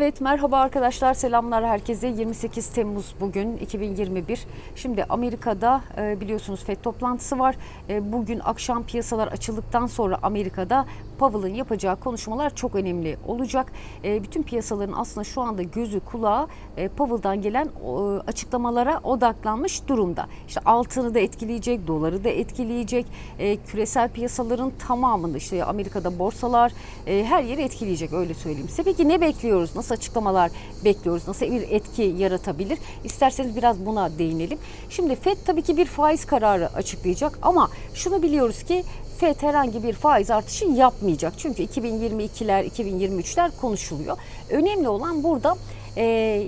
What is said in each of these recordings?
Evet merhaba arkadaşlar. Selamlar herkese. 28 Temmuz bugün 2021 şimdi Amerika'da e, biliyorsunuz FED toplantısı var. E, bugün akşam piyasalar açıldıktan sonra Amerika'da Powell'ın yapacağı konuşmalar çok önemli olacak E, bütün piyasaların aslında şu anda gözü kulağı e, Powell'dan gelen o, açıklamalara odaklanmış durumda İşte altını da etkileyecek doları da etkileyecek E, küresel piyasaların tamamını işte Amerika'da borsalar e, her yeri etkileyecek öyle söyleyeyim size peki ne bekliyoruz nasıl açıklamalar bekliyoruz? Nasıl bir etki yaratabilir? İsterseniz biraz buna değinelim. Şimdi FED tabii ki bir faiz kararı açıklayacak ama şunu biliyoruz ki FED herhangi bir faiz artışı yapmayacak. Çünkü 2022'ler, 2023'ler konuşuluyor. Önemli olan burada e,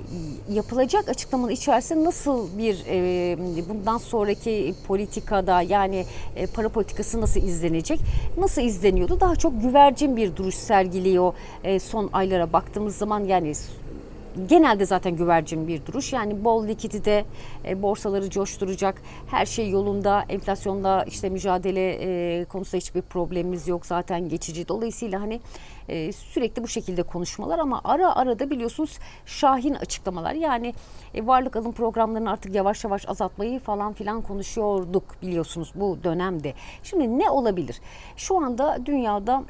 yapılacak açıklamanın içerisinde nasıl bir e, bundan sonraki politikada yani e, para politikası nasıl izlenecek? Nasıl izleniyordu? Daha çok güvercin bir duruş sergiliyor e, son aylara baktığımız zaman yani genelde zaten güvercin bir duruş. Yani bol likidite e, borsaları coşturacak. Her şey yolunda. Enflasyonla işte mücadele e, konusunda hiçbir problemimiz yok. Zaten geçici. Dolayısıyla hani e, sürekli bu şekilde konuşmalar ama ara ara da biliyorsunuz şahin açıklamalar. Yani e, varlık alım programlarını artık yavaş yavaş azaltmayı falan filan konuşuyorduk biliyorsunuz bu dönemde. Şimdi ne olabilir? Şu anda dünyada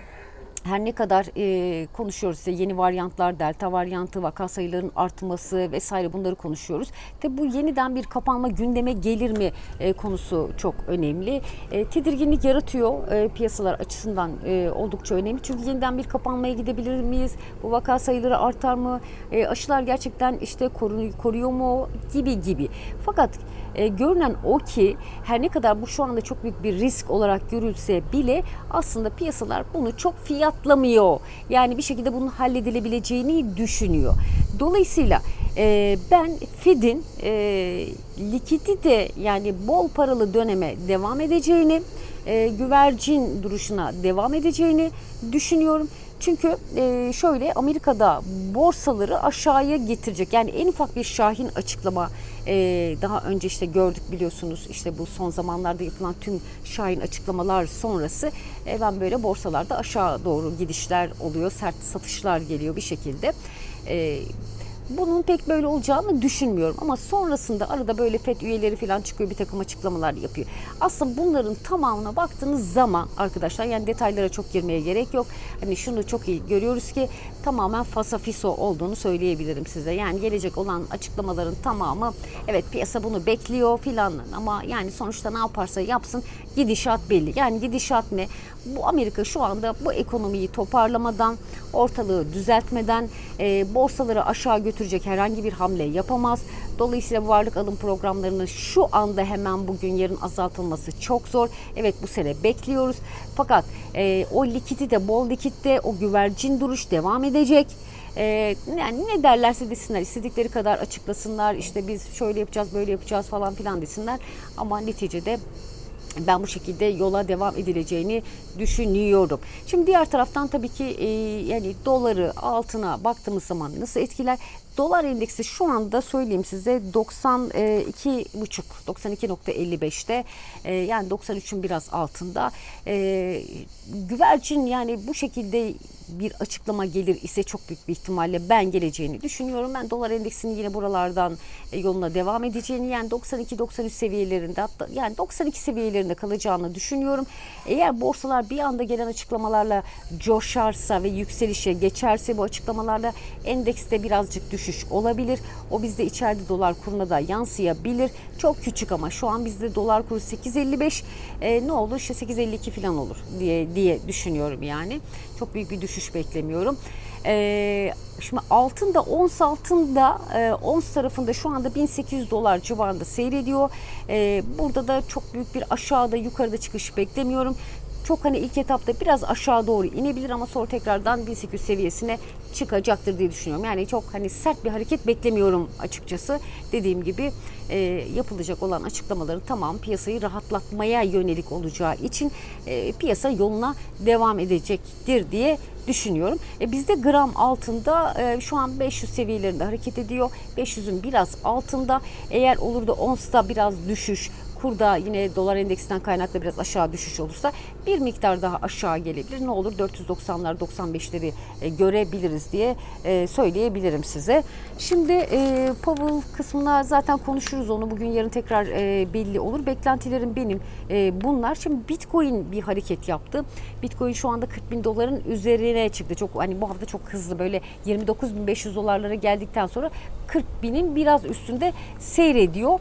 her ne kadar e, konuşuyoruz işte yeni varyantlar, delta varyantı, vaka sayılarının artması vesaire bunları konuşuyoruz. Tabi bu yeniden bir kapanma gündeme gelir mi e, konusu çok önemli. E, tedirginlik yaratıyor e, piyasalar açısından e, oldukça önemli. Çünkü yeniden bir kapanmaya gidebilir miyiz? Bu vaka sayıları artar mı? E, aşılar gerçekten işte koruyor, koruyor mu? Gibi gibi. Fakat e, görünen o ki her ne kadar bu şu anda çok büyük bir risk olarak görülse bile aslında piyasalar bunu çok fiyatlamıyor. Yani bir şekilde bunun halledilebileceğini düşünüyor. Dolayısıyla e, ben Fed'in e, likidite yani bol paralı döneme devam edeceğini, e, güvercin duruşuna devam edeceğini düşünüyorum. Çünkü e, şöyle Amerika'da borsaları aşağıya getirecek. Yani en ufak bir şahin açıklama e, daha önce işte gördük biliyorsunuz işte bu son zamanlarda yapılan tüm şahin açıklamalar sonrası e, ben böyle borsalarda aşağı doğru gidişler oluyor. Sert satışlar geliyor bir şekilde. E, bunun pek böyle olacağını düşünmüyorum ama sonrasında arada böyle FED üyeleri falan çıkıyor bir takım açıklamalar yapıyor. Aslında bunların tamamına baktığınız zaman arkadaşlar yani detaylara çok girmeye gerek yok. Hani şunu çok iyi görüyoruz ki tamamen fasafiso olduğunu söyleyebilirim size. Yani gelecek olan açıklamaların tamamı evet piyasa bunu bekliyor filan ama yani sonuçta ne yaparsa yapsın gidişat belli. Yani gidişat ne? Bu Amerika şu anda bu ekonomiyi toparlamadan, ortalığı düzeltmeden e, borsaları aşağı götürecek herhangi bir hamle yapamaz. Dolayısıyla varlık alım programlarının şu anda hemen bugün yarın azaltılması çok zor. Evet bu sene bekliyoruz. Fakat e, o likiti de bol likitte o güvercin duruş devam edecek. Ee, yani ne derlerse desinler istedikleri kadar açıklasınlar işte biz şöyle yapacağız böyle yapacağız falan filan desinler ama neticede ben bu şekilde yola devam edileceğini düşünüyorum. Şimdi diğer taraftan tabii ki e, yani doları altına baktığımız zaman nasıl etkiler? Dolar endeksi şu anda söyleyeyim size 92,5 92.55'te e, yani 93'ün biraz altında. E, güvercin yani bu şekilde bir açıklama gelir ise çok büyük bir ihtimalle ben geleceğini düşünüyorum. Ben dolar endeksinin yine buralardan e, yoluna devam edeceğini yani 92-93 seviyelerinde hatta yani 92 seviyelerinde kalacağını düşünüyorum. Eğer borsalar bir anda gelen açıklamalarla coşarsa ve yükselişe geçerse bu açıklamalarla endekste birazcık düşüş olabilir. O bizde içeride dolar kuruna da yansıyabilir. Çok küçük ama şu an bizde dolar kuru 8.55 e, ne olur işte 8.52 falan olur diye diye düşünüyorum yani. Çok büyük bir düşüş beklemiyorum. Ee, şimdi altında ons altında e, ons tarafında şu anda 1800 dolar civarında seyrediyor. Ee, burada da çok büyük bir aşağıda yukarıda çıkış beklemiyorum. Çok hani ilk etapta biraz aşağı doğru inebilir ama sonra tekrardan 1800 seviyesine çıkacaktır diye düşünüyorum. Yani çok hani sert bir hareket beklemiyorum açıkçası. Dediğim gibi e, yapılacak olan açıklamaların tamam piyasayı rahatlatmaya yönelik olacağı için e, piyasa yoluna devam edecektir diye düşünüyorum. E, bizde gram altında e, şu an 500 seviyelerinde hareket ediyor. 500'ün biraz altında. Eğer olur da onsta biraz düşüş kurda yine dolar endeksinden kaynaklı biraz aşağı düşüş olursa bir miktar daha aşağı gelebilir. Ne olur 490'lar 95'leri e, görebiliriz diye e, söyleyebilirim size. Şimdi e, Powell kısmına zaten konuşuruz onu. Bugün yarın tekrar belli olur. Beklentilerim benim bunlar. Şimdi Bitcoin bir hareket yaptı. Bitcoin şu anda 40 bin doların üzerine çıktı. Çok hani bu hafta çok hızlı böyle 29.500 dolarlara geldikten sonra 40 binin biraz üstünde seyrediyor.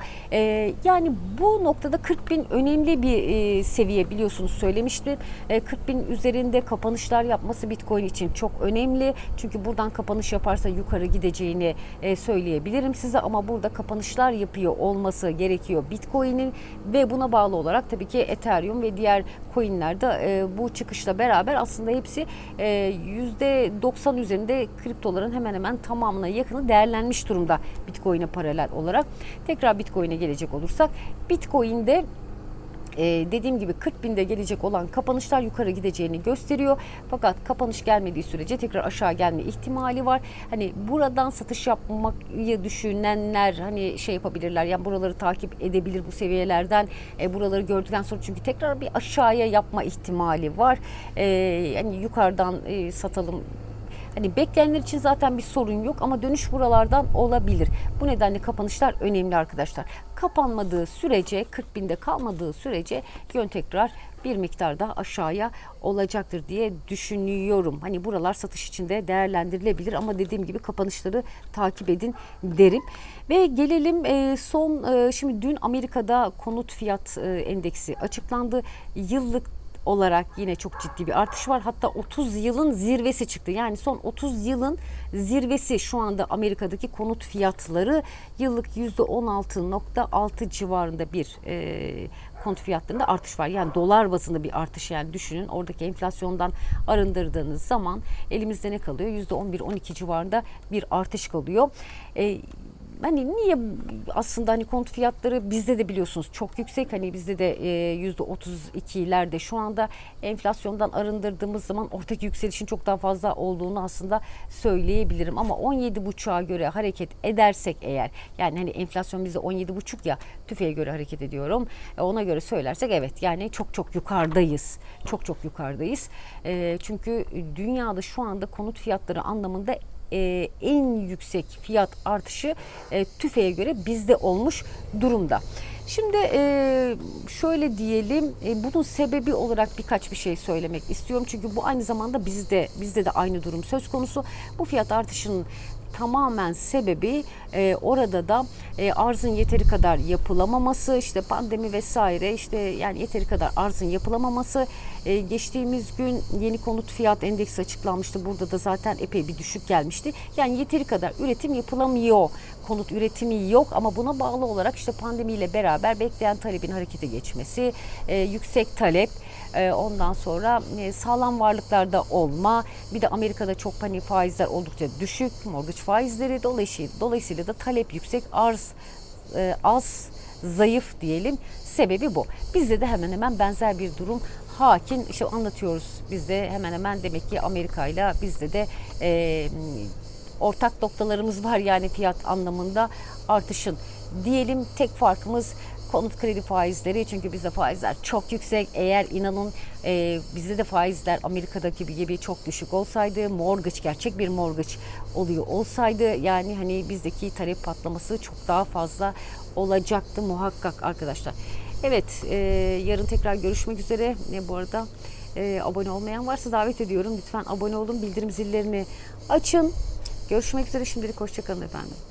Yani bu noktada 40 bin önemli bir e, seviye biliyorsunuz söylemiştim. E, 40 bin üzerinde kapanışlar yapması Bitcoin için çok önemli. Çünkü buradan kapanış yaparsa yukarı gideceğini e, söyleyebilirim size ama burada kapanışlar yapıyor olması gerekiyor Bitcoin'in ve buna bağlı olarak tabii ki Ethereum ve diğer coinlerde e, bu çıkışla beraber aslında hepsi e, %90 üzerinde kriptoların hemen hemen tamamına yakını değerlenmiş durumda Bitcoin'e paralel olarak. Tekrar Bitcoin'e gelecek olursak Bitcoin'de ee, dediğim gibi 40 binde gelecek olan kapanışlar yukarı gideceğini gösteriyor. Fakat kapanış gelmediği sürece tekrar aşağı gelme ihtimali var. Hani buradan satış yapmayı düşünenler hani şey yapabilirler. Yani buraları takip edebilir bu seviyelerden. E, buraları gördükten sonra çünkü tekrar bir aşağıya yapma ihtimali var. E, yani yukarıdan e, satalım Hani bekleyenler için zaten bir sorun yok ama dönüş buralardan olabilir. Bu nedenle kapanışlar önemli arkadaşlar. Kapanmadığı sürece 40 binde kalmadığı sürece yön tekrar bir miktar daha aşağıya olacaktır diye düşünüyorum. Hani buralar satış için de değerlendirilebilir ama dediğim gibi kapanışları takip edin derim. Ve gelelim e, son e, şimdi dün Amerika'da konut fiyat e, endeksi açıklandı. Yıllık olarak yine çok ciddi bir artış var. Hatta 30 yılın zirvesi çıktı. Yani son 30 yılın zirvesi şu anda Amerika'daki konut fiyatları yıllık %16.6 civarında bir e, konut fiyatlarında artış var. Yani dolar bazında bir artış yani düşünün oradaki enflasyondan arındırdığınız zaman elimizde ne kalıyor? %11-12 civarında bir artış kalıyor. E, hani niye aslında hani konut fiyatları bizde de biliyorsunuz çok yüksek. Hani bizde de e, yüzde 32'lerde şu anda enflasyondan arındırdığımız zaman ortak yükselişin çok daha fazla olduğunu aslında söyleyebilirim. Ama 17 buçuğa göre hareket edersek eğer yani hani enflasyon bizde 17 buçuk ya tüfeğe göre hareket ediyorum. E, ona göre söylersek evet yani çok çok yukarıdayız. Çok çok yukarıdayız. E, çünkü dünyada şu anda konut fiyatları anlamında e, en yüksek fiyat artışı e, TÜFE'ye göre bizde olmuş durumda. Şimdi e, şöyle diyelim e, bunun sebebi olarak birkaç bir şey söylemek istiyorum. Çünkü bu aynı zamanda bizde bizde de aynı durum söz konusu. Bu fiyat artışının tamamen sebebi e, orada da e, arzın yeteri kadar yapılamaması işte pandemi vesaire işte yani yeteri kadar arzın yapılamaması. E, geçtiğimiz gün yeni konut fiyat endeksi açıklanmıştı. Burada da zaten epey bir düşük gelmişti. Yani yeteri kadar üretim yapılamıyor. Konut üretimi yok ama buna bağlı olarak işte pandemiyle beraber bekleyen talebin harekete geçmesi e, yüksek talep ondan sonra e, sağlam varlıklarda olma bir de Amerika'da çok hani faizler oldukça düşük mortgage faizleri dolayısıyla, dolayısıyla da talep yüksek arz e, az zayıf diyelim. Sebebi bu. Bizde de hemen hemen benzer bir durum hakim. İşte anlatıyoruz bizde hemen hemen. Demek ki Amerika ile bizde de e, ortak noktalarımız var yani fiyat anlamında artışın. Diyelim tek farkımız konut kredi faizleri çünkü bizde faizler çok yüksek. Eğer inanın e, bizde de faizler Amerika'daki gibi, çok düşük olsaydı mortgage gerçek bir mortgage oluyor olsaydı yani hani bizdeki talep patlaması çok daha fazla olacaktı muhakkak arkadaşlar. Evet e, yarın tekrar görüşmek üzere. E, bu arada e, abone olmayan varsa davet ediyorum. Lütfen abone olun bildirim zillerini açın. Görüşmek üzere şimdilik hoşçakalın efendim.